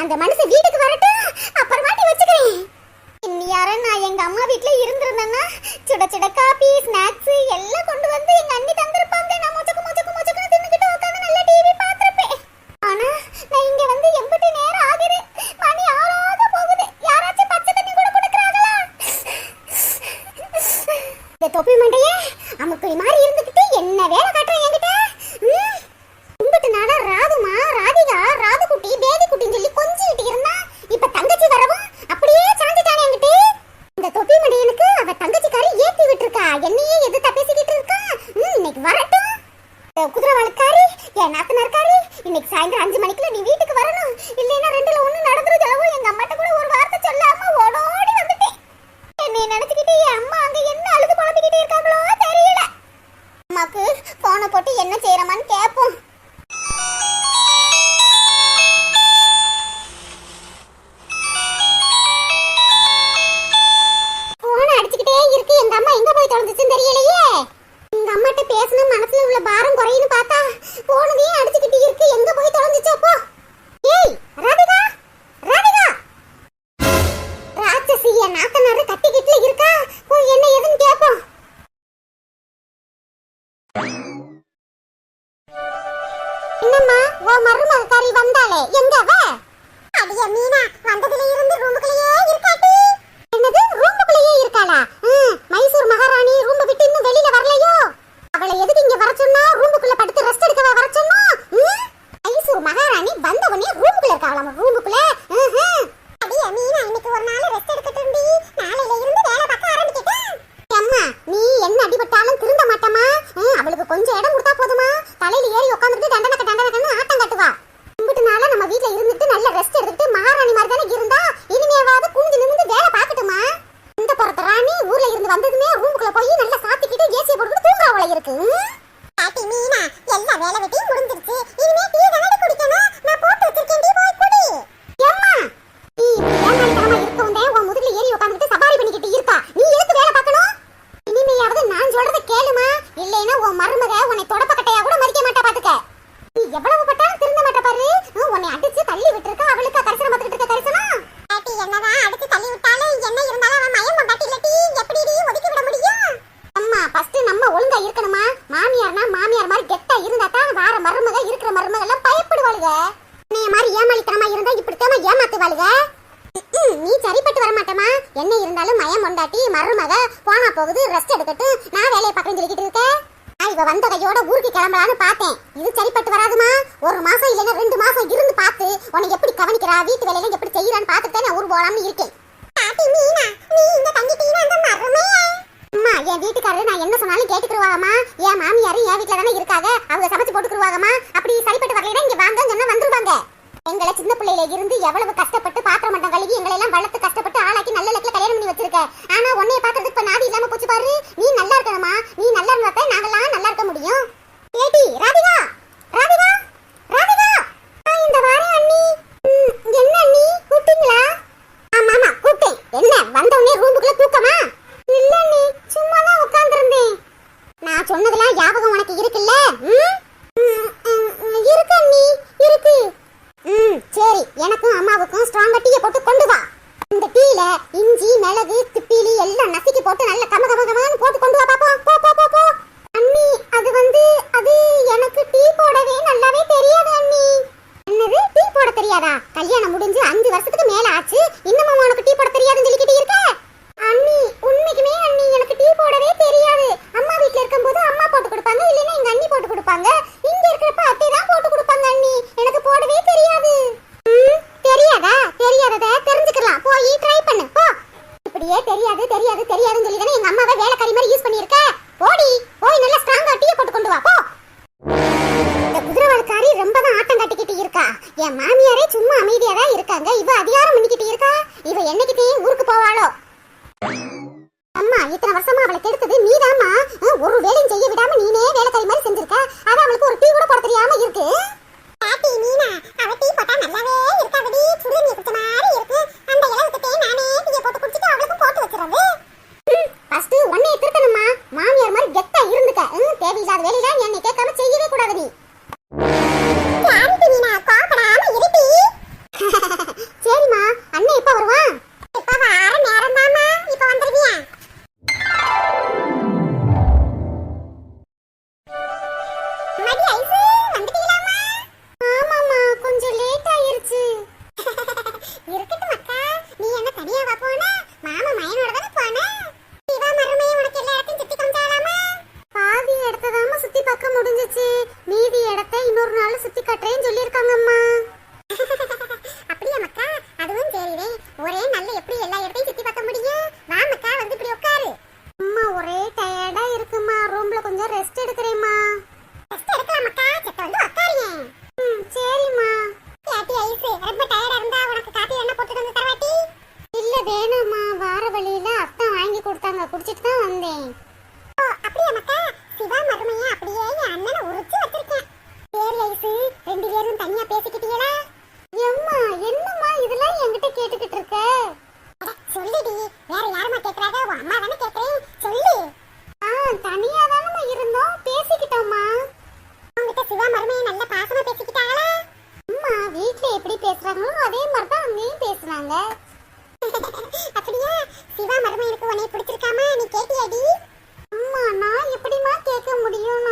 அந்த மனுஷன் வீட்டுக்கு வரட்டும். அப்புறமாட்டி வச்சுக்கிறேன். இன்னியார நான் எங்க அம்மா வீட்டுல இருந்திருந்தேன்னா சுட சுட காபி ஸ்நாக்ஸ் எல்லாம் வீட்ல இருக்கா? ஓ என்ன ஏதுன்னு கேப்போம். என்னம்மா ஓ மருமகாரி வந்தாளே. எங்க அவ? அடியே மீனா? வந்ததுல இருந்து ரூமுக்குள்ளேயே இருக்காட்டி. என்னது ரூமுக்குள்ளேயே இருக்காளா? மைசூர் மகாராணி ரூம் விட்டு இன்னும் வெளியில வரலையோ? அவளை எதுக்கு இங்க வர சொன்னா? ரூமுக்குள்ள படுத்து ரெஸ்ட் எடுக்கவா வர சொன்னா? மைசூர் மகாராணி வந்தவனே ரூமுக்குள்ள இருக்காளாம்? ரூமுக்குள்ள? வாழுக மாதிரி ஏமாளித்தனமா இருந்தா இப்படித்தாமா ஏமாத்துவாளுக நீ சரிப்பட்டு வர மாட்டமா என்ன இருந்தாலும் மயம் கொண்டாட்டி மருமக போனா போகுது ரெஸ்ட் எடுக்கட்டும். நான் வேலையை பார்க்கறேன்னு சொல்லிக்கிட்டு இருக்கேன் இவ ஊருக்கு கிளம்பலான்னு பார்த்தேன். இது சரிப்பட்டு வராதுமா? ஒரு மாசம் இல்லைன்னா ரெண்டு மாசம் இருந்து பார்த்து உன்னை எப்படி கவனிக்கிறா? வீட்டு வேலையில எப்படி செய்யறான்னு பார்த்துட்டு நான் ஊர் போலாம்னு இருக்கேன். அம்மா என் வீட்டுக்காரரு நான் என்ன சொன்னாலும் கேட்டுக்கிருவாங்கம்மா. என் மாமியாரும் என் வீட்டில் தானே இருக்காங்க. அவங்க சமைச்சு போட்டுக்கிருவாங்கம்மா. தெரியாதா? கல்யாணம் முடிஞ்சு அஞ்சு வருஷத்துக்கு மேல ஆச்சு. இன்னமும் உனக்கு டீ போட தெரியாதுன்னு சொல்லிக்கிட்டு இருக்க? பேசுவாங்க அப்படியா? சிவா மருமையுக்கு உன்னை பிடிச்சிருக்காமா? நீ கேட்டியாடி? அம்மா நான் எப்படிமா கேட்க முடியும்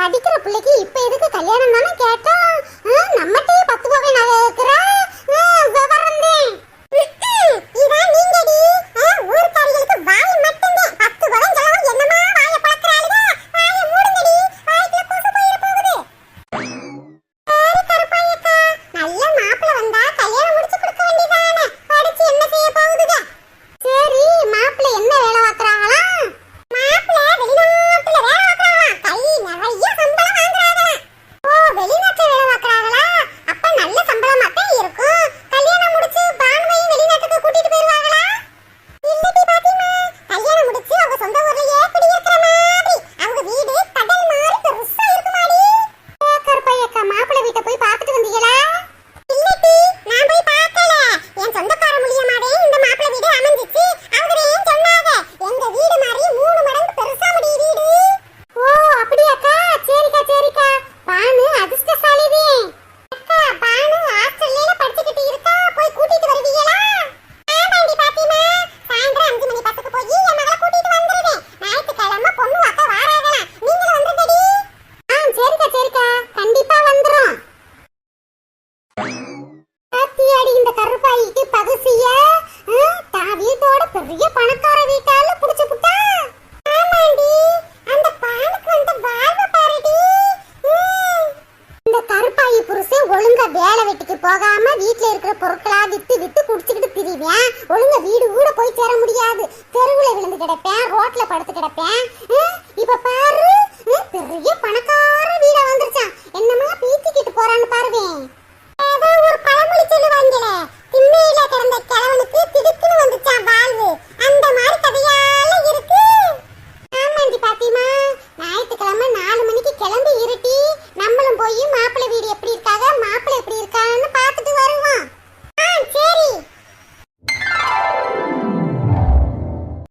படிக்கிற பிள்ளைக்கு இப்ப எதுக்கு கல்யாணம் தானே கேட்டா நம்மகிட்டயே பத்து பவன் நகை இருக்கிறா